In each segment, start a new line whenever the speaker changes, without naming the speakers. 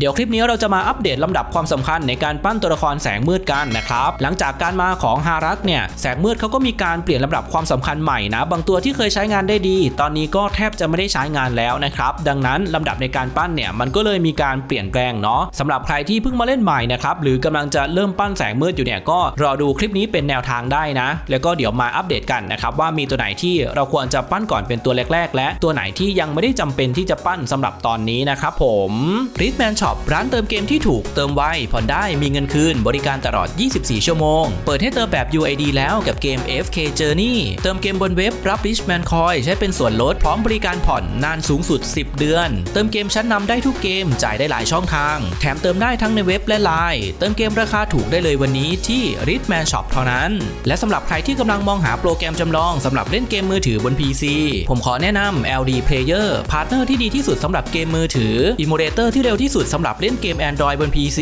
เดี๋ยวคลิปนี้เราจะมาอัปเดตลำดับความสำคัญในการปั้นตัวละครแสงมืดกันนะครับ หลังจากการมาของฮารักเนี่ยแสงมืดเขาก็มีการเปลี่ยนลำดับความสำคัญใหม่นะ บางตัวที่เคยใช้งานได้ดี ตอนนี้ก็แทบจะไม่ได้ใช้งานแล้วนะครับ ดังนั้นลำดับในการปั้นเนี่ยมันก็เลยมีการเปลี่ยนแปลงเนาะสำหรับใครที่เพิ่งมาเล่นใหม่นะครับหรือกำลังจะเริ่มปั้นแสงมืดอยู่เนี่ยก็รอดูคลิปนี้เป็นแนวทางได้นะ แล้วก็เดี๋ยวมาอัปเดตกันนะครับว่ามีตัวไหนที่เราควรจะปั้นก่อนเป็นตัวแรก ๆ และตัวไหนที่ยังไม่ได้จำเป็นที่จะปั้นสำหรับตอนนี้นะครับผม r i t m a n Shop ร้านเติมเกมที่ถูกเติมไวผ่อนได้มีเงินคืนบริการตลอด 24 ชั่วโมง เปิดให้เติมแบบ UID แล้วกับเกม FK Journey เติมเกมบนเว็บรับ Richman Coin ใช้เป็นส่วนลดพร้อมบริการผ่อนนานสูงสุด 10 เดือน เติมเกมชั้นนำได้ทุกเกมจ่ายได้หลายช่องทาง แถมเติมได้ทั้งในเว็บและไลน์เติมเกมราคาถูกได้เลยวันนี้ที่ r i t m a n Shop เท่านั้น และสำหรับใครที่กำลังมองหาโปรแกรมจำลองสำหรับเล่นเกมมือถือบน PC ผมขอแนะนำ LD Player พาร์ทเนอร์ที่ดีที่สุดสำหรับเกมมือถืออิมูเลเตอร์ที่เร็วที่สุดสำหรับเล่นเกม Android บน PC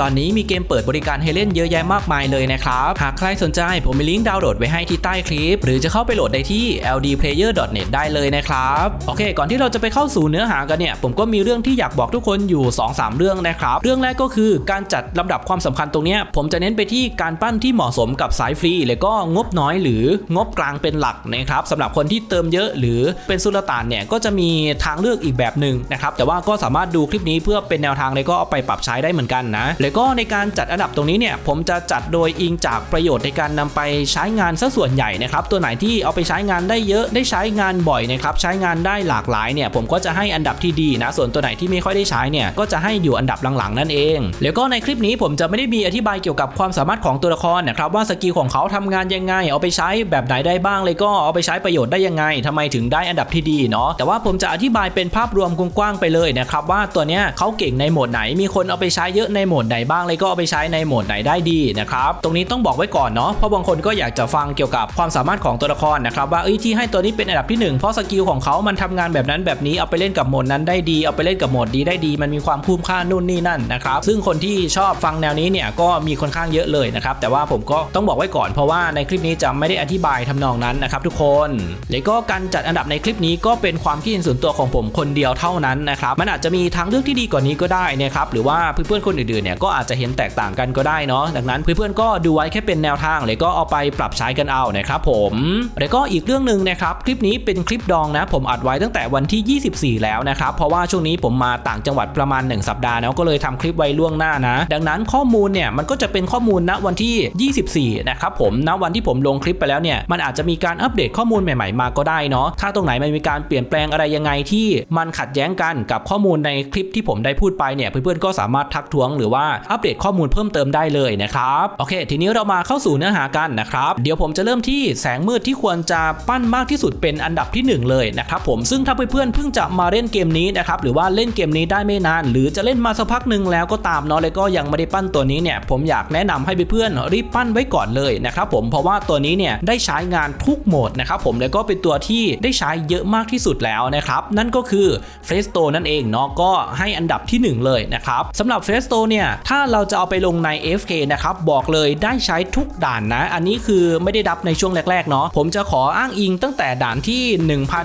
ตอนนี้มีเกมเปิดบริการให้เล่นเยอะแยะมากมายเลยนะครับ หากใครสนใจผมมีลิงก์ดาวน์โหลดไว้ให้ที่ใต้คลิป หรือจะเข้าไปโหลดได้ที่ ldplayer.net ได้เลยนะครับ โอเค ก่อนที่เราจะไปเข้าสู่เนื้อหากันเนี่ย ผมก็มีเรื่องที่อยากบอกทุกคนอยู่ 2-3 เรื่องนะครับ เรื่องแรกก็คือการจัดลำดับความสำคัญตรงนี้ผมจะเน้นไปที่การปั้นที่เหมาะสมกับสายฟรีแล้วก็งบน้อยหรืองบกลางเป็นหลักนะครับสำหรับคนที่เติมเยอะหรือเป็นสุลต่านเนี่ยก็จะมีทางเลือกอีกแบบหนึ่งนะครับแต่ว่าก็สามารถดูคลิปนี้เพื่อเป็นแนวทางเลยก็เอาไปปรับใช้ได้เหมือนกันนะแล้วก็ในการจัดอันดับตรงนี้เนี่ยผมจะจัดโดยอิงจากประโยชน์ในการนำไปใช้งานซะส่วนใหญ่นะครับตัวไหนที่เอาไปใช้งานได้เยอะได้ใช้งานบ่อยนะครับใช้งานได้หลากหลายเนี่ยผมก็จะให้อันดับที่ดีนะส่วนตัวไหนที่ไม่ค่อยได้ใช้เนี่ยก็จะให้อยู่อันดับหลังๆนั่นเอง แล้วก็ในคลิปนี้ผมจะไม่ได้มีอธิบายเกี่ยวกับความสามารถของตัวละครนะครับว่าสกิลของเขาทำงานยังไง เอาไปใช้แบบไหนได้บ้างเลยก็เอาไปใช้ประโยชน์ได้ยังไงทำไมถึงได้อันดับที่ดีเนาะแต่ว่าผมจะอธิบายเป็นภาพรวมกว้างๆไปเลยนะครับว่าตัวเนี้ยเขาเก่งในโหมดไหน มีคนเอาไปใช้เยอะในโหมดไหนบ้างเลยก็เอาไปใช้ในโหมดไหนได้ดีนะครับตรงนี้ต้องบอกไว้ก่อนเนาะเพราะบางคนก็อยากจะฟังเกี่ยวกับความสามารถของตัวละครนะครับว่าเอ้ยที่ให้ตัวนี้เป็นอันดับที่หนึ่งเพราะสกิลของเขามันทำงานแบบนั้นแบบนี้เอาไปเล่นกับโหมดนั้นได้ดีเอาไปเล่นกับโหมดดีได้ดี มันมีความคุ้มค่านู่นนี่นั่นนะครับซึ่งคนที่ชอบฟังแนวนี้เนี่ยก็มีค่อนข้างเยอะเลยนะครับแต่ว่าผมก็ต้องบอกไว้ก่อนเพราะว่าในคลิปนี้จะไม่ได้อธิบายทำนองนั้นนะครับทุกคนแล้วก็การจัดอันดับในคลิปนี้ก็เป็นความคิดเห็นส่วนตัวของผมคนเดียวเท่านั้นนะครับมันอาจจะมีทางเลือกที่ดีกว่านี้ก็ได้นะครับหรือว่าเพื่อนๆคนอื่นๆเนี่ยก็อาจจะเห็นแตกต่างกันก็ได้เนาะดังนั้นเพื่อนๆก็ดูไว้แค่เป็นแนวทางเลยก็เอาไปปรับใช้กันเอานะครับผมแล้วก็อีกเรื่องหนึ่งนะครับคลิปนี้เป็นคลิปดองนะผมอัดไว้ตั้งแต่วันที่ 24 แล้วนะครับเพราะว่าช่วงนี้ผมมาต่างจังหวัดประมาณ 1 สัปดาห์แล้วก็เลยทำคลิปไว้ล่วงหน้านะ ดังนั้นข้อมูลเนี่ยมันก็จะเป็นข้อมูลณวันที่ 24 นะครับผมณวันที่ผมลงคลิปไปแล้วเนี่ยมันอาจจะมีการอัปเดตข้อมูลใหม่ๆ มาก็ได้เนาะถ้าตรงไหนมันมีการเปลี่ยนแปลงอะไรยังไงที่มันขัดแย้งกันกับข้อมูลในคลิปที่ผมได้พูดไปเนี่ยเพื่อนๆก็สามารถทักท้วงหรือว่าอัปเดตข้อมูลเพิ่มเติมได้เลยนะครับโอเค ทีนี้เรามาเข้าสู่เนื้อหากันนะครับเดี๋ยวผมจะเริ่มที่แสงมืดที่ควรจะปั้นมากที่สุดเป็นอันดับที่หนึ่งเลยนะครับผมซึ่งถ้าเพื่อนๆเพิ่งจะมาเล่นเกมนี้นะครับหรือว่าเล่นเกมนี้ได้ไม่นาน หรือจะเล่นมาสักพักหนึ่งแล้วก็ตามเนาะแล้วก็ยังไม่ได้ปั้นตัวนี้เนี่ยผมอยากแนะนำให้เพื่อนๆรีบปั้นไว้ก่อนเลยนะครับผมเพราะว่าตัวนี้เนี่ยได้ใช้งานทุกโหมดนะครับผมแล้วก็เป็นตัวที่ได้ใช้เยอะมากที่สุดแล้วนะครับนั่นก็คือเฟสโตนั่นเองเนาะก็ให้อันดับที่หนึ่งเลยนะครับสำหรับเฟสโตเนี่ยถ้าเราจะเอาไปลงใน FK นะครับบอกเลยได้ใช้ทุกด่านนะ อันนี้คือไม่ได้ดับในช่วงแรกๆเนาะผมจะขออ้างอิงตั้งแต่ด่านที่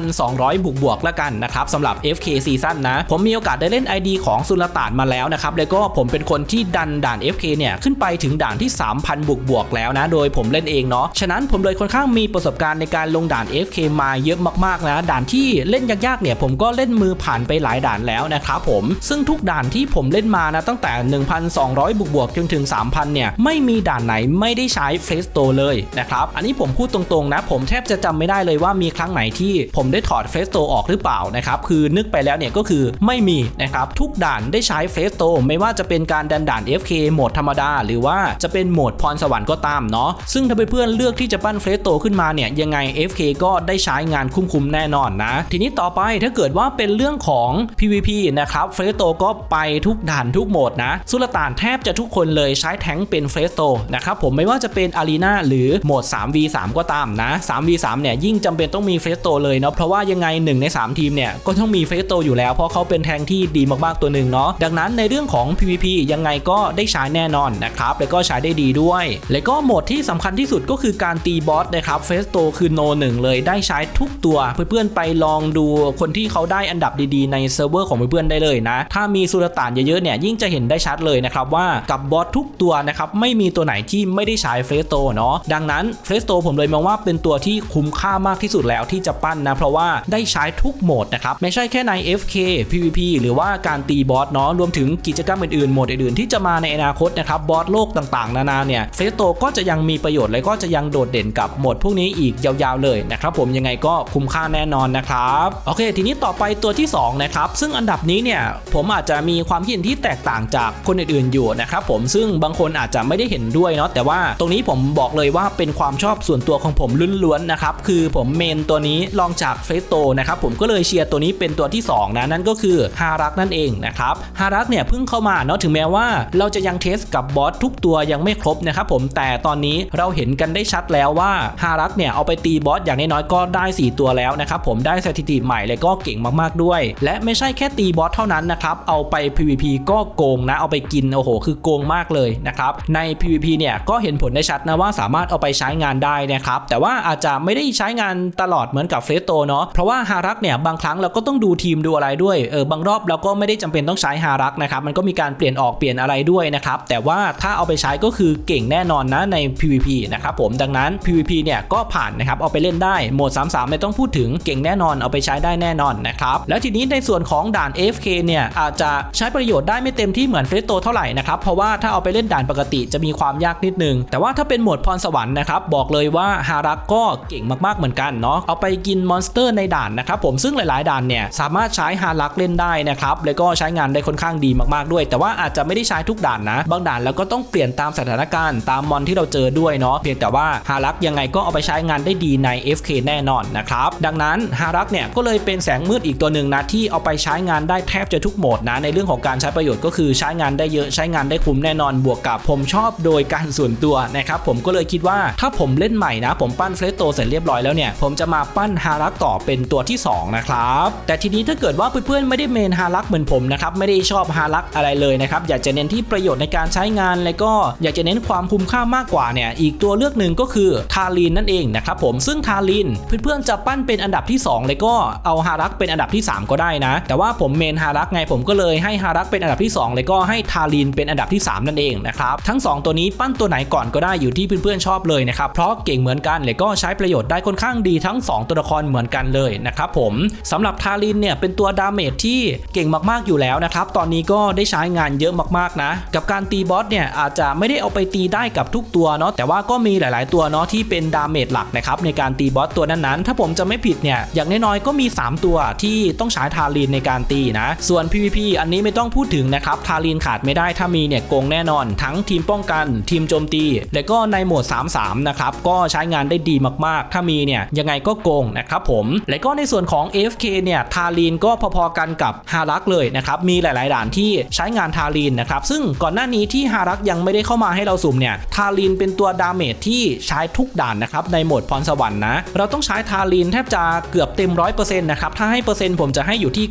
1,200 บวกบวกแล้วกันนะครับสำหรับ FK ซีซั่นนะ ผมมีโอกาสได้เล่น ID ของสุลต่านมาแล้วนะครับแล้วก็ผมเป็นคนที่ดันด่าน FK เนี่ยขึ้นไปถึงด่านที่ 3,000 บวกบวกแล้วนะ โดยผมเล่นเองเนาะฉะนั้นผมเลยค่อนข้างมีประสบการณ์ในการลงด่าน FK มาเยอะมากๆนะ ด่านที่เล่นยากๆเนี่ยผมก็เล่นมือผ่านไปหลายด่านแล้วนะครับผมซึ่งทุกด่านานที่ผมเล่นมานะตั้งแต่ 1,200 บวกบวกจนถึง 3,000 เนี่ย ไม่มีด่านไหนไม่ได้ใช้เฟสโตเลยนะครับ อันนี้ผมพูดตรงๆนะ ผมแทบจะจำไม่ได้เลยว่ามีครั้งไหนที่ผมได้ถอดเฟสโตออกหรือเปล่านะครับ คือนึกไปแล้วเนี่ยก็คือไม่มีนะครับ ทุกด่านได้ใช้เฟสโตไม่ว่าจะเป็นการดันด่าน FK โหมดธรรมดา หรือว่าจะเป็นโหมดพรสวรรค์ก็ตามเนาะซึ่งถ้าเพื่อนๆเลือกที่จะปั้นเฟสโตขึ้นมาเนี่ยยังไง FK ก็ได้ใช้งานคุ้มๆแน่นอนนะ ทีนี้ต่อไปถ้าเกิดว่าเป็นเรื่องของ PVP นะครับเฟสโตก็ไปทุกด่านทุกโหมดนะ สุลต่านแทบจะทุกคนเลยใช้แท้งเป็นเฟสโตนะครับผมไม่ว่าจะเป็นอารีนาหรือโหมด 3v3 ก็ตามนะ 3v3 เนี่ยยิ่งจำเป็นต้องมีเฟสโตเลยเนาะเพราะว่ายังไง 1 ใน 3 ทีมเนี่ยก็ต้องมีเฟสโตอยู่แล้ว เพราะเขาเป็นแทงที่ดีมากๆตัวหนึ่งเนาะดังนั้นในเรื่องของ PVP ยังไงก็ได้ใช้แน่นอนนะครับแล้วก็ใช้ได้ดีด้วย แล้วก็โหมดที่สำคัญที่สุดก็คือการตีบอสนะครับเฟสโตคือโนหนึ่งเลยได้ใช้ทุกตัวเพื่อนๆไปลองดูคนที่เขาได้อันดับดีๆ ในเซิร์ฟเวอร์ของเพื่อนๆได้เลยนะ ถ้ามีสุลต่านเยอะๆเนี่ยยิ่งจะเห็นได้ชัดเลยนะครับว่ากับบอสทุกตัวนะครับไม่มีตัวไหนที่ไม่ได้ใช้เฟรสโตเนาะดังนั้นเฟรสโตผมเลยมองว่าเป็นตัวที่คุ้มค่ามากที่สุดแล้วที่จะปั้นนะเพราะว่าได้ใช้ทุกโหมดนะครับไม่ใช่แค่ใน FK PVP หรือว่าการตีบอสเนาะรวมถึงกิจกรรมอื่นๆโหมดอื่นๆที่จะมาในอนาคตนะครับบอสโลกต่างๆ นานาเนี่ยเฟรสโตก็จะยังมีประโยชน์และก็จะยังโดดเด่นกับโหมดพวกนี้อีกยาวๆเลยนะครับผมยังไงก็คุ้มค่าแน่นอนนะครับโอเค ทีนี้ต่อไปตัวที่สองนะครับซึ่งอันดับนี้เนี่ยผมอาจจะมีความคิดเห็นที่แตกต่างจากคนอื่นๆอยู่นะครับผมซึ่งบางคนอาจจะไม่ได้เห็นด้วยเนาะแต่ว่าตรงนี้ผมบอกเลยว่าเป็นความชอบส่วนตัวของผมล้วนๆนะครับคือผมเมนตัวนี้ลองจากเฟสโตนะครับผมก็เลยเชียร์ตัวนี้เป็นตัวที่สองนะนั่นก็คือฮารักนั่นเองนะครับฮารักเนี่ยเพิ่งเข้ามาเนาะถึงแม้ว่าเราจะยังเทสกับบอสทุกตัวยังไม่ครบนะครับผมแต่ตอนนี้เราเห็นกันได้ชัดแล้วว่าฮารักเนี่ยเอาไปตีบอสอย่างน้อยๆก็ได้ 4 ตัวแล้วนะครับผมได้สถิติใหม่เลยก็เก่งมากๆด้วย และไม่ใช่แค่ตีบอสเท่านั้นนะครับเอาไป PVP ก็โกงนะเอาไปกินโอ้โห คือโกงมากเลยนะครับใน PVP เนี่ยก็เห็นผลได้ชัดนะว่าสามารถเอาไปใช้งานได้นะครับแต่ว่าอาจจะไม่ได้ใช้งานตลอดเหมือนกับเฟสโตเนาะเพราะว่าฮารักเนี่ยบางครั้งเราก็ต้องดูทีมดูอะไรด้วยเออบางรอบเราก็ไม่ได้จำเป็นต้องใช้ฮารักนะครับมันก็มีการเปลี่ยนออกเปลี่ยนอะไรด้วยนะครับแต่ว่าถ้าเอาไปใช้ก็คือเก่งแน่นอนนะใน PVP นะครับผมดังนั้น PVP เนี่ยก็ผ่านนะครับเอาไปเล่นได้โหมด 33 ไม่ต้องพูดถึงเก่งแน่นอนเอาไปใช้ได้แน่นอนนะครับแล้วทีนี้ในส่วนของด่าน AFK เนี่ยอาจจะใช้ประโยชน์ได้ไม่เต็มที่เหมือนเฟสโตเท่าไหร่นะครับ เพราะว่าถ้าเอาไปเล่นด่านปกติจะมีความยากนิดนึง แต่ว่าถ้าเป็นโหมดพรสวรรค์นะครับ บอกเลยว่าฮารักก็เก่งมากๆเหมือนกันเนาะเอาไปกินมอนสเตอร์ในด่านนะครับผมซึ่งหลายๆ ด่านเนี่ยสามารถใช้ฮารักเล่นได้นะครับแล้วก็ใช้งานได้ค่อนข้างดีมากๆด้วย แต่ว่าอาจจะไม่ได้ใช้ทุกด่านนะ บางด่านแล้วก็ต้องเปลี่ยนตามสถานการณ์ตามมอนที่เราเจอด้วยเนาะเพียงแต่ว่าฮารักยังไงก็เอาไปใช้งานได้ดีใน FK แน่นอนนะครับดังนั้นฮารักเนี่ยก็เลยเป็นแสงมืดอีกตัวหนึ่งนะที่เอาไปใช้งานได้แทบจะทุกโหมดนะในเรื่องของการใช้ประโยชน์ก็คือใช้งานได้เยอะใช้งานได้คุ้มแน่นอนบวกกับผมชอบโดยการส่วนตัวนะครับผมก็เลยคิดว่าถ้าผมเล่นใหม่นะ ผมปั้นเฟรสโตเสร็จเรียบร้อยแล้วเนี่ยผมจะมาปั้นฮารักต่อเป็นตัวที่สองนะครับ แต่ทีนี้ถ้าเกิดว่าเพื่อนๆไม่ได้เมนฮารักเหมือนผมนะครับไม่ได้ชอบฮารักอะไรเลยนะครับอยากจะเน้นที่ประโยชน์ในการใช้งาน แล้วก็อยากจะเน้นความคุ้มค่ามากกว่าเนี่ยอีกตัวเลือกหนึ่งก็คือทาลีนนั่นเองนะครับผมซึ่งทาลีนเพื่อนๆจะปั้นเป็นอันดับที่2เลยก็เอาฮารักเป็นอันดับที่ 3 ก็ได้นะ แต่ว่าผมเมนฮารักไงผมก็เลยให้ฮารักเป็นอันดับที่2เลยก็ให้ทาลีนเป็นอันดับที่ 3 นั่นเองนะครับทั้ง 2 ตัวนี้ปั้นตัวไหนก่อนก็ได้อยู่ที่เพื่อนๆชอบเลยนะครับเพราะเก่งเหมือนกันเลยก็ใช้ประโยชน์ได้ค่อนข้างดีทั้ง 2 ตัวละครเหมือนกันเลยนะครับผมสำหรับทาลีนเนี่ยเป็นตัวดาเมจที่เก่งมากๆอยู่แล้วนะครับตอนนี้ก็ได้ใช้งานเยอะมากๆนะ กับการตีบอสเนี่ยอาจจะไม่ได้เอาไปตีได้กับทุกตัวเนาะแต่ว่าก็มีหลาย ๆ ตัวเนาะที่เป็นดาเมจหลักนะครับในการตีบอสตัวนั้นๆ ถ้าผมจะไม่ผิดเนี่ยอย่างน้อยๆก็มี 3 ตัวที่ต้องใช้ทาลีนในการตีนะ ส่วน PVP อันนี้ไม่ต้องพูดถึงนะครับทาลีนขาดไม่ได้ถ้ามีเนี่ยโกงแน่นอน ทั้งทีมป้องกันทีมโจมตี และก็ในโหมด 3-3 นะครับก็ใช้งานได้ดีมากๆ ถ้ามีเนี่ยยังไงก็โกงนะครับผมและก็ในส่วนของ AFK เนี่ยทาลีนก็พอๆกันกับฮารักเลยนะครับมีหลายๆด่านที่ใช้งานทาลีนนะครับซึ่งก่อนหน้านี้ที่ฮารักยังไม่ได้เข้ามาให้เราสุ่มเนี่ยทาลีนเป็นตัวดาเมจที่ใช้ทุกด่านนะครับในโหมดพรสวรรค์นะเราต้องใช้ทาลีนแทบจะเกือบเต็ม 100%นะครับถ้าให้เปอร์เซ็นต์ผมจะให้อยู่ที่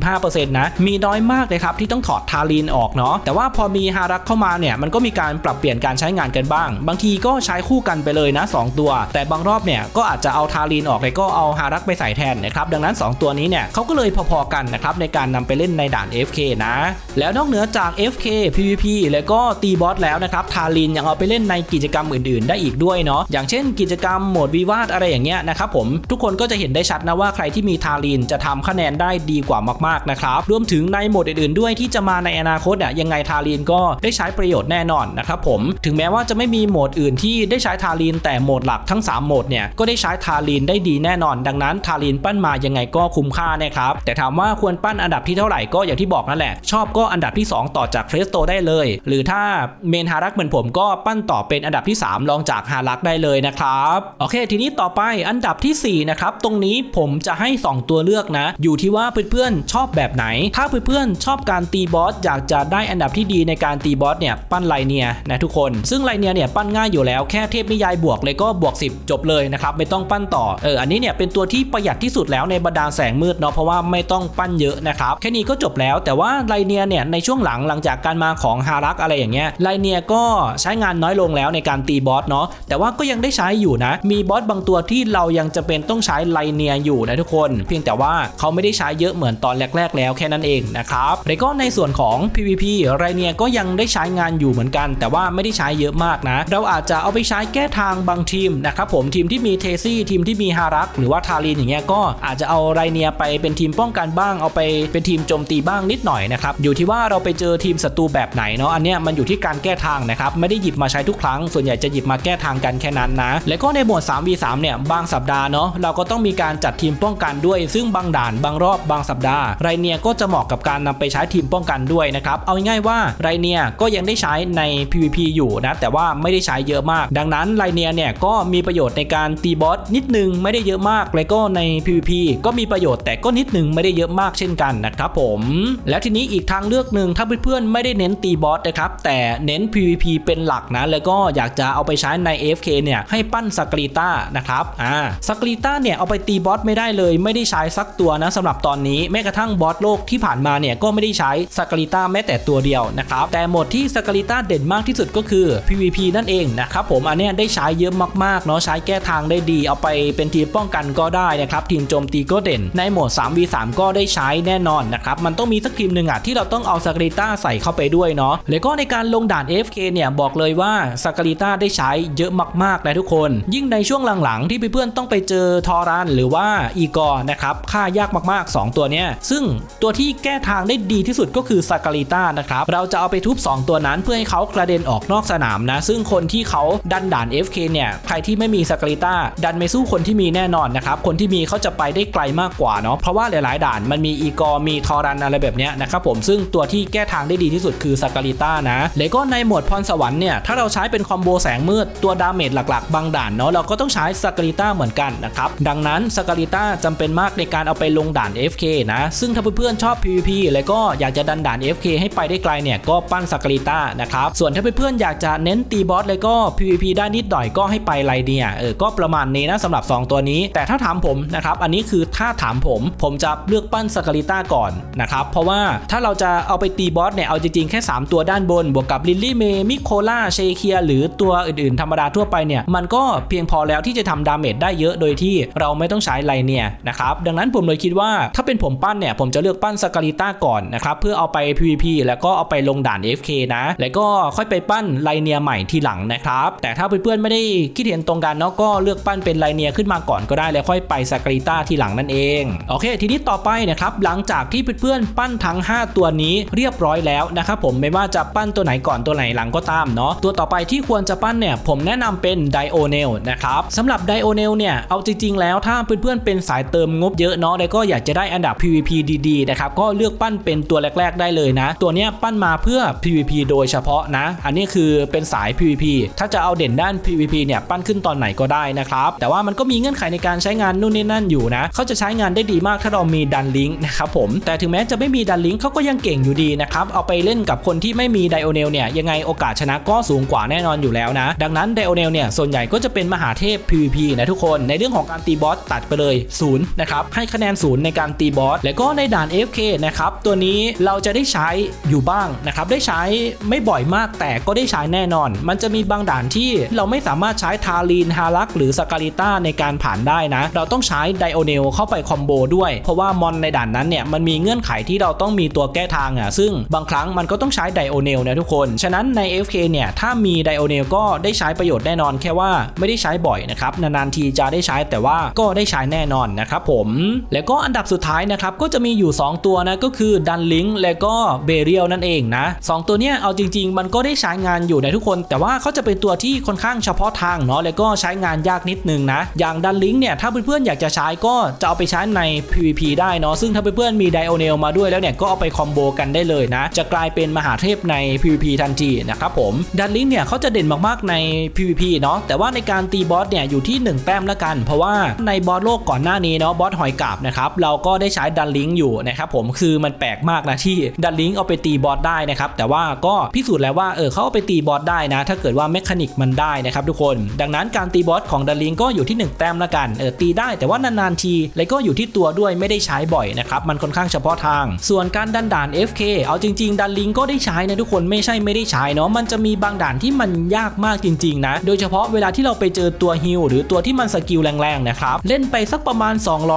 95%นะมีน้อยมากเลยครับที่ต้องถอดทาลีนออกเนาะแต่ว่าพอมีฮารักเข้ามาเนี่ยมันก็มีการปรับเปลี่ยนการใช้งานกันบ้าง บางทีก็ใช้คู่กันไปเลยนะ 2 ตัว แต่บางรอบเนี่ยก็อาจจะเอาทาลีนออกเลยก็เอาฮารักไปใส่แทนนะครับดังนั้น 2 ตัวนี้เนี่ยเขาก็เลยพอๆกันนะครับในการนำไปเล่นในด่าน FK นะ แล้วนอกเหนือจาก FK PVP แล้วก็ตีบอสแล้วนะครับทาลีนยังเอาไปเล่นในกิจกรรมอื่นๆ ได้อีกด้วยเนาะอย่างเช่น กิจกรรมโหมดวิวาทอะไรอย่างเงี้ยนะครับผมทุกคนก็จะเห็นได้ชัดนะว่าใครที่มีทาลีนจะทำคะแนนได้ดีกว่ามากๆนะครับรวมถึงในโหมดอื่นๆด้วยที่จะมาในอนาคตอะยังไงทาลีนก็ได้ใช้ประโยชน์แน่นอนนะครับผมถึงแม้ว่าจะไม่มีโหมดอื่นที่ได้ใช้ทาลีนแต่โหมดหลักทั้ง 3 โหมดเนี่ยก็ได้ใช้ทาลีนได้ดีแน่นอน ดังนั้นทาลีนปั้นมายังไงก็คุ้มค่านะครับแต่ถามว่าควรปั้นอันดับที่เท่าไหร่ก็อย่างที่บอกนั่นแหละ ชอบก็อันดับที่ 2 ต่อจากเฟรสโตได้เลย หรือถ้าเมนฮารักเหมือนผมก็ปั้นต่อเป็นอันดับที่ 3 รองจากฮารักได้เลยนะครับโอเค ทีนี้ต่อไปอันดับทีสี่4นะครับตรงนี้ผมจะให้ 2 ตัวเลือกนะ อยู่ที่ว่าเพื่อนๆชอบแบบไหน ถ้าเพื่อนๆชอบการตีบอสอยากจะได้อันดับที่ดีในการตีบอสเนี่ยปั้นไลเนียนะทุกคน ซึ่งไลเนียเนี่ยปั้นง่ายอยู่แล้วแค่เทพนิยายบวกเลยก็บวก 10 จบเลยนะครับไม่ต้องปั้นต่อเอออันนี้เนี่ยเป็นตัวที่ประหยัดที่สุดแล้วในบรรดาแสงมืดเนาะเพราะว่าไม่ต้องปั้นเยอะนะครับแค่นี้ก็จบแล้ว แต่ว่าไลเนียเนี่ยในช่วงหลังหลังจากการมาของฮารักอะไรอย่างเงี้ยไลเนียก็ใช้งานน้อยลงแล้วในการตีบอสเนาะแต่ว่าก็ยังได้ใช้อยู่นะ มีบอสบางตัวที่เรายังจะเป็นต้องใช้ไลเนียอยู่นะทุกคน เพียงแต่ว่าเขาไม่ได้ใช้เยอะเหมือนตอนแรก ๆ แล้วแค่นั้นเองนะครันะครับแล้วก็ในส่วนของ PVP ไรเนียก็ยังได้ใช้งานอยู่เหมือนกัน แต่ว่าไม่ได้ใช้เยอะมากนะ เราอาจจะเอาไปใช้แก้ทางบางทีมนะครับผมทีมที่มีเทซี่ทีมที่มีฮารักหรือว่าทารินอย่างเงี้ยก็อาจจะเอาไรเนียไปเป็นทีมป้องกันบ้างเอาไปเป็นทีมโจมตีบ้างนิดหน่อยนะครับอยู่ที่ว่าเราไปเจอทีมศัตรูแบบไหนเนาะอันเนี้ยมันอยู่ที่การแก้ทางนะครับไม่ได้หยิบมาใช้ทุกครั้ง ส่วนใหญ่จะหยิบมาแก้ทางกันแค่นั้นนะ แล้วก็ในหมวด 3v3 เนี่ยบางสัปดาห์เนาะเราก็ต้องมีการจัดทีมป้องกันด้วย ซึ่งบางด่านบางรอบบางสัปดาห์ไรเนียก็จะเหมาะกับการนำไปใช้ทีมป้องกันด้วยนะครับ เอาง่ายๆว่าไรเนียก็ยังได้ใช้ใน PVP อยู่นะ แต่ว่าไม่ได้ใช้เยอะมาก ดังนั้นไรเนียเนี่ยก็มีประโยชน์ในการตีบอสนิดนึงไม่ได้เยอะมากแล้วก็ใน PVP ก็มีประโยชน์แต่ก็นิดนึงไม่ได้เยอะมากเช่นกันนะครับผม แล้วทีนี้อีกทางเลือกหนึ่งถ้าเพื่อนๆไม่ได้เน้นตีบอสนะครับแต่เน้น PVP เป็นหลักนะแล้วก็อยากจะเอาไปใช้ใน AFK เนี่ยให้ปั้นสกรีต้านะครับอ่าสกรีต้าเนี่ยเอาไปตีบอสไม่ได้เลย ไม่ได้ใช้สักตัวนะสำหรับตอนนี้แม้กระทั่งบอสโลกที่ผ่านมาเนี่ยก็ไม่ได้ใช้สกรีต้าแม้แต่ตัวเดียวนะครับแต่โหมดที่สกรีต้าเด่นมากที่สุดก็คือ PVP นั่นเองนะครับผมอันนี้ได้ใช้เยอะมากๆเนาะใช้แก้ทางได้ดี เอาไปเป็นทีมป้องกันก็ได้นะครับทีมโจมตีก็เด่น ในโหมด 3v3 ก็ได้ใช้แน่นอนนะครับมันต้องมีสักทีมหนึ่งอะที่เราต้องเอาสกรีต้าใส่เข้าไปด้วยเนาะแล้วก็ในการลงด่าน FK เนี่ยบอกเลยว่าสกรีต้าได้ใช้เยอะมากๆนะทุกคน ยิ่งในช่วงหลังๆ ที่เพื่อนๆต้องไปเจอทอรันหรือว่าอีกอร์นะครับค่ายากมากๆ 2 ตัวเนี้ยซึ่งตัวที่แก้ทางได้ดีที่สุดก็คือสกรีต้านะครับเราจะเอาไปทุบ 2 ตัวนั้นเพื่อให้เขากระเด็นออกนอกสนามนะ ซึ่งคนที่เขาดันด่าน FK เนี่ยใครที่ไม่มีสกรีต้าดันไม่สู้คนที่มีแน่นอนนะครับคนที่มีเขาจะไปได้ไกลมากกว่าเนาะเพราะว่าหลายๆ ด่านมันมีอีกอร์มีทอรันอะไรแบบเนี้ยนะครับผมซึ่งตัวที่แก้ทางได้ดีที่สุดคือสกรีต้านะแล้วก็ในโหมดพรสวรรค์เนี่ยถ้าเราใช้เป็นคอมโบแสงมืดตัวดาเมจหลักๆ บางด่านเนาะเราก็ต้องใช้สกรีต้าเหมือนกันนะครับดังนั้นสกรีต้าจำเป็นมากในการเอาไปลงด่าน FK นะซึ่งถ้าเพื่อนๆชอบ PVP แล้วก็อยากจะดันด่าน FK ให้ไปได้ไกลเนี่ยก็ปั้นสกรีต้านะครับส่วนถ้าเพื่อนๆอยากจะเน้นตีบอสเลยก็ PVP ได้นิดหน่อยก็ให้ไปไรเนี่ยเออก็ประมาณนี้นะสำหรับ 2 ตัวนี้ แต่ถ้าถามผมนะครับอันนี้คือถ้าถามผมผมจะเลือกปั้นสกรีต้าก่อนนะครับเพราะว่าถ้าเราจะเอาไปตีบอสเนี่ยเอาจริงๆแค่ 3 ตัวด้านบน บวกกับลิลลี่เมมิโคล่าเชเคียหรือตัวอื่นๆ ธรรมดาทั่วไปเนี่ยมันก็เพียงพอแล้วที่จะทำดาเมจได้เยอะโดยที่เราไม่ต้องใช้ไรเนี่ยนะครับดังนั้นผมเลยคิดว่าถ้าเป็นผมปั้นเนี่ยผมจะเลือกปั้นสกรีต้าก่อนนะครับเพื่อเอาไป PVP แล้วก็เอาไปลงด่าน FK นะ แล้วก็ค่อยไปปั้นไลเนียใหม่ทีหลังนะครับ แต่ถ้าเพื่อนๆไม่ได้คิดเห็นตรงกันเนาะก็เลือกปั้นเป็นไลเนียขึ้นมาก่อนก็ได้แล้วค่อยไปสกรีต้าทีหลังนั่นเองโอเค ทีนี้ต่อไปนะครับหลังจากที่เพื่อนๆปั้นทั้ง 5 ตัวนี้เรียบร้อยแล้วนะครับผมไม่ว่าจะปั้นตัวไหนก่อนตัวไหนหลังก็ตามเนาะตัวต่อไปที่ควรจะปั้นเนี่ยผมแนะนำเป็นไดโอเนลนะครับสำหรับไดโอเนลเนี่ยเอาจริงๆแล้วถ้าเพื่อนๆเป็นสายเติมงบเยอะเนาะแล้วก็อยากจะได้อันดับ PVP ดีๆนะครับก็เลือกปั้นเป็นตัวแรก ๆ ได้เลยนะ ตัวเนี้ยปั้นมาเพื่อ PVP โดยเฉพาะนะ อันนี้คือเป็นสาย PVP ถ้าจะเอาเด่นด้าน PVP เนี่ยปั้นขึ้นตอนไหนก็ได้นะครับ แต่ว่ามันก็มีเงื่อนไขในการใช้งานนู่นนี่นั่นอยู่นะ เขาจะใช้งานได้ดีมากถ้าเรามีดันลิงก์นะครับผม แต่ถึงแม้จะไม่มีดันลิงก์เขาก็ยังเก่งอยู่ดีนะครับ เอาไปเล่นกับคนที่ไม่มีไดโอเนลเนี่ยยังไงโอกาสชนะก็สูงกว่าแน่นอนอยู่แล้วนะ ดังนั้นไดโอเนลเนี่ยส่วนใหญ่ก็จะเป็นมหาเทพ PVP นะทุกคนในเรื่องของการตีบอสตัดไปเลยศูนย์นะครับให้คะแนนศูนย์ในการตีบอสแล้วก็ในด่าน FK นะครับตัวนี้เราจะได้ใช้อยู่บ้างนะครับได้ใช้ไม่บ่อยมากแต่ก็ได้ใช้แน่นอน มันจะมีบางด่านที่เราไม่สามารถใช้ทารีนฮารักหรือสกาลิต้าในการผ่านได้นะ เราต้องใช้ไดโอเนลเข้าไปคอมโบด้วย เพราะว่ามอนในด่านนั้นเนี่ยมันมีเงื่อนไขที่เราต้องมีตัวแก้ทางอะซึ่งบางครั้งมันก็ต้องใช้ไดโอเนลนะทุกคน ฉะนั้นใน FK เนี่ยถ้ามีไดโอเนลก็ได้ใช้ประโยชน์แน่นอนแค่ว่าไม่ได้ใช้บ่อยนะครับนานๆทีจะได้ใช้แต่ว่าก็ได้ใช้แน่นอนนะครับผม แล้วก็อันดับสุดท้ายนะครับก็จะมีอยู่ 2 ตัวนะก็คือดันลิงและก็เบเรียลนั่นเองนะสองตัวเนี้ยเอาจริง ๆ มันก็ได้ใช้งานอยู่ในทุกคน แต่ว่าเขาจะเป็นตัวที่ค่อนข้างเฉพาะทางเนาะแล้วก็ใช้งานยากนิดนึงนะ อย่างดันลิงเนี่ยถ้าเพื่อนๆอยากจะใช้ก็จะเอาไปใช้ใน PVP ได้เนาะซึ่งถ้าเพื่อนๆมีไดโอเนลมาด้วยแล้วเนี่ยก็เอาไปคอมโบกันได้เลยนะ จะกลายเป็นมหาเทพใน PVP ทันทีนะครับผมดันลิงเนี่ยเขาจะเด่นมากๆใน PVP เนาะแต่ว่าในการตีบอสเนี่ยอยู่ที่ 1 แต้มละกัน เพราะว่าในบอสโลกก่อนหน้านี้เนาะบอสหอยกาบนะครับเราก็ได้ใช้ดันลิงอยู่นะครับผมคือมันแปลกมากนะที่ดันลิงเอาไปตีบอสได้นะครับแต่ว่าก็พิสูจน์แล้วว่าเออเขาเอาไปตีบอสได้นะ ถ้าเกิดว่าเมคานิกมันได้นะครับทุกคน ดังนั้นการตีบอสของดันลิงก็อยู่ที่ 1 แต้มละกันเออตีได้แต่ว่านานๆทีแล้วก็อยู่ที่ตัวด้วยไม่ได้ใช้บ่อยนะครับมันค่อนข้างเฉพาะทาง ส่วนการดันด่าน FK เอาจริง ๆ ดันลิงก็ได้ใช้นะทุกคนไม่ใช่ไม่ได้ใช้เนาะมันจะมีบางด่านที่มันยากมากจริงๆนะโดยเฉพาะเวลาที่เราไปเจอตัวฮิลหรือตัวที่มันสกิลแรงๆนะครับเล่นไปสักประมาณ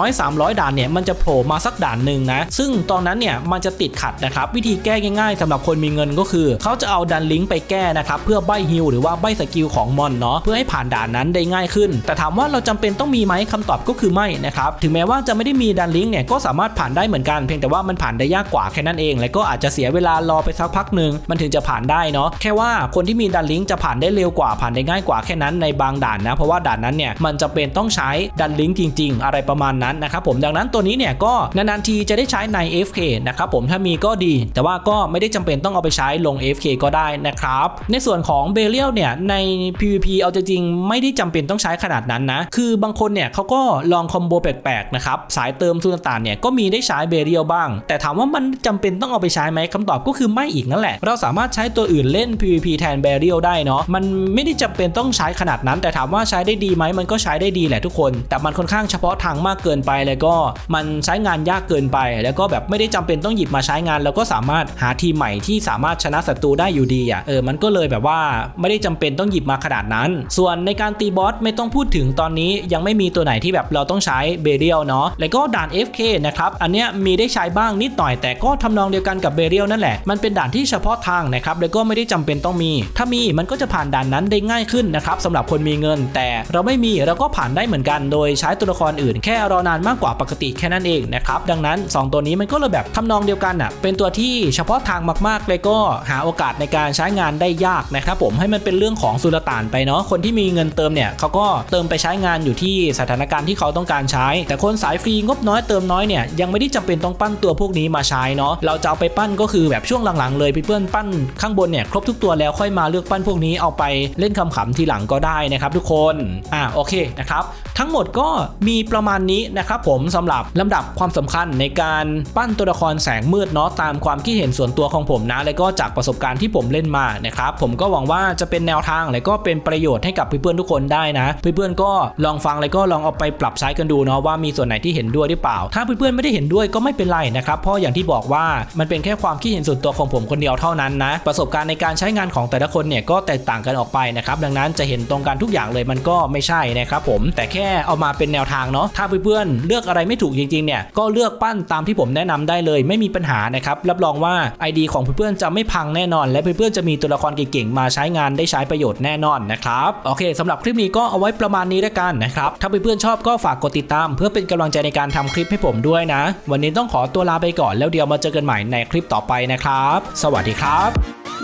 200-300 ด่านเนี่ยมันจะโผล่มาสักด่านหนึ่งนะซึ่งตอนนั้นเนี่ยเนี่ยมันจะติดขัดนะครับวิธีแก้ง่ายๆสำหรับคนมีเงินก็คือ เขาจะเอาดันลิงก์ไปแก้นะครับเพื่อใบฮิลหรือว่าใบสกิลของมอนเนาะเพื่อให้ผ่านด่านนั้นได้ง่ายขึ้น แต่ถามว่าเราจำเป็นต้องมีไหมคำตอบก็คือไม่นะครับถึงแม้ว่าจะไม่ได้มีดันลิงก์เนี่ยก็สามารถผ่านได้เหมือนกันเพียงแต่ว่ามันผ่านได้ยากกว่าแค่นั้นเอง แล้วก็อาจจะเสียเวลารอไปสักพักหนึ่งมันถึงจะผ่านได้เนาะแค่ว่าคนที่มีดันลิงก์จะผ่านได้เร็วกว่าผ่านได้ง่ายกว่าแค่นั้นในบางด่านนะเพราะว่าด่านนั้นเนี่ยมันจะเป็นต้องใช้ดันลิงก์จริง ๆ อะไรประมาณนั้นนะครับผมดังนั้นตัวนี้เนี่ยก็นานๆทีจะได้ใช้ใน FK นะครับผมถ้ามีก็ดี แต่ว่าก็ไม่ได้จำเป็นต้องเอาไปใช้ลง FK ก็ได้นะครับ ในส่วนของเบเรียลเนี่ยใน PVP เอาจริงๆไม่ได้จำเป็นต้องใช้ขนาดนั้นนะ คือบางคนเนี่ยเขาก็ลองคอมโบแปลกๆนะครับสายเติมสุลต่านเนี่ยก็มีได้ใช้เบเรียลบ้าง แต่ถามว่ามันจำเป็นต้องเอาไปใช้ไหมคำตอบก็คือไม่อีกนั่นแหละ เราสามารถใช้ตัวอื่นเล่น PVP แทนเบเรียลได้เนาะมันไม่ได้จำเป็นต้องใช้ขนาดนั้น แต่ถามว่าใช้ได้ดีไหมมันก็ใช้ได้ดีแหละทุกคน แต่มันค่อนข้างเฉพาะทางมากเกินไปแล้วก็มันใช้งานยากเกินไป แล้วก็แบบไม่ได้จำเป็นต้องหยิบมาใช้งาน แล้วก็สามารถหาทีมใหม่ที่สามารถชนะศัตรูได้อยู่ดีอะเออมันก็เลยแบบว่าไม่ได้จำเป็นต้องหยิบมาขนาดนั้น ส่วนในการตีบอสไม่ต้องพูดถึงตอนนี้ยังไม่มีตัวไหนที่แบบเราต้องใช้เบเรียลเนาะแล้วก็ด่าน FK นะครับอันเนี้ยมีได้ใช้บ้างนิดหน่อย แต่ก็ทำนองเดียวกันกับเบเรียลนั่นแหละมันเป็นด่านที่เฉพาะทางนะครับแล้วก็ไม่ได้จำเป็นต้องมี ถ้ามีมันก็จะผ่านด่านนั้นได้ง่ายขึ้นนะครับสำหรับคนมีเงิน แต่เราไม่มีเราก็ผ่านได้เหมือนกัน โดยใช้ตัวละครอื่นแค่รอนานมากกว่าปกติแค่นั้นเองนะครับดังนั้น 2 ตัวนี้มันก็เลยแบบทำนองเดียวกันอะเป็นตัวที่เฉพาะทางมาก ๆ เลยก็หาโอกาสในการใช้งานได้ยากนะครับผมให้มันเป็นเรื่องของสุลต่านไปเนาะคนที่มีเงินเติมเนี่ยเขาก็เติมไปใช้งานอยู่ที่สถานการณ์ที่เขาต้องการใช้ แต่คนสายฟรีงบน้อยเติมน้อยเนี่ยยังไม่ได้จำเป็นต้องปั้นตัวพวกนี้มาใช้เนาะเราจะเอาไปปั้นก็คือแบบช่วงหลังๆ เลยเพื่อนๆปั้นข้างบนเนี่ยครบทุกตัวแล้วค่อยมาเลือกปั้นพวกนี้เอาไปเล่นคำขำทีหลังก็ได้นะครับทุกคนอ่าโอเคนะครับทั้งหมดก็มีประมาณนี้นะครับผมสำหรับลำดับความสำคัญในการปั้นตัวละครแสงมืดเนาะตามความคิดเห็นส่วนตัวของผมนะ แล้วก็จากประสบการณ์ที่ผมเล่นมานะครับผมก็หวังว่าจะเป็นแนวทางและก็เป็นประโยชน์ให้กับเพื่อนๆทุกคนได้นะ เพื่อนๆก็ลองฟังแล้วก็ลองเอาไปปรับใช้กันดูเนาะว่ามีส่วนไหนที่เห็นด้วยหรือเปล่า ถ้าเพื่อนๆไม่ได้เห็นด้วยก็ไม่เป็นไรนะครับเพราะอย่างที่บอกว่ามันเป็นแค่ความคิดเห็นส่วนตัวของผมคนเดียวเท่านั้นนะประสบการณ์ในการใช้งานของแต่ละคนเนี่ยก็แตกต่างกันออกไปนะครับดังนั้นจะเห็นตรงกันทุกอย่างเลยมันก็ไม่ใช่นะครับผมแต่แค่เอามาเป็นแนวทางเนาะถ้าเพื่อนๆเลือกอะไรไม่ถูกจริงๆเนี่ยก็เลือกปั้นตามที่ผมแนะนำได้เลยไม่มีปัญหานะครับรับรองว่า ID ของเพื่อนๆจะไม่พังแน่นอน และเพื่อนๆจะมีตัวละครเก่งๆมาใช้งานได้ใช้ประโยชน์แน่นอนนะครับโอเคสำหรับคลิปนี้ก็เอาไว้ประมาณนี้แล้วกันนะครับถ้าเพื่อนๆชอบก็ฝากกดติดตาม เพื่อเป็นกำลังใจในการทำคลิปให้ผมด้วยนะ วันนี้ต้องขอตัวลาไปก่อนแล้วเดี๋ยวมาเจอกันใหม่ในคลิปต่อไปนะครับ สวัสดีครับ